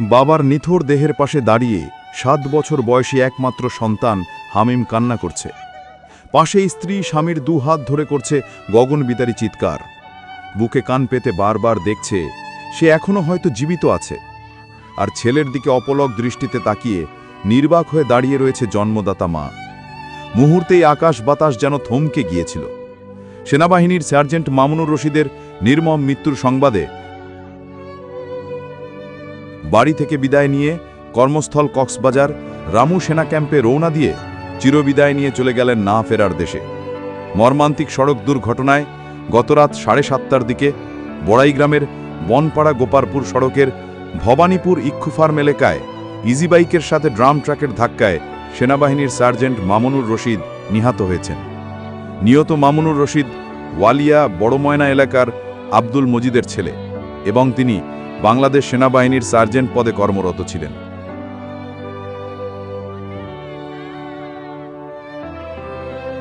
বাবার নিথর দেহের পাশে দাঁড়িয়ে সাত বছর বয়সী একমাত্র সন্তান হামিম কান্না করছে। পাশে স্ত্রী স্বামীর দু হাত ধরে করছে গগনবিতারী চিৎকার। বুকে কান পেতে বারবার দেখছে, সে এখনও হয়তো জীবিত আছে। আর ছেলের দিকে অপলক দৃষ্টিতে তাকিয়ে নির্বাক হয়ে দাঁড়িয়ে রয়েছে জন্মদাতা মা। মুহূর্তেই আকাশ বাতাস যেন থমকে গিয়েছিল। সেনাবাহিনীর সার্জেন্ট মামুনুর রশিদের নির্মম মৃত্যুর সংবাদে বাড়ি থেকে বিদায় নিয়ে কর্মস্থল কক্সবাজার রামু সেনা ক্যাম্পে রওনা দিয়ে চিরবিদায় নিয়ে চলে গেলেন না ফেরার দেশে। মর্মান্তিক সড়ক দুর্ঘটনায় গতরাত সাড়ে সাতটার দিকে বড়াই গ্রামের বনপাড়া গোপারপুর সড়কের ভবানীপুর ইক্ষু ফার্ম এলাকায় ইজিবাইকের সাথে ড্রাম ট্রাকের ধাক্কায় সেনাবাহিনীর সার্জেন্ট মামুনুর রশিদ নিহত হয়েছেন। নিহত মামুনুর রশিদ ওয়ালিয়া বড়ময়না এলাকার আব্দুল মজিদের ছেলে। এবং তিনি বাংলাদেশ সেনাবাহিনীর সার্জেন্ট পদে কর্মরত ছিলেন।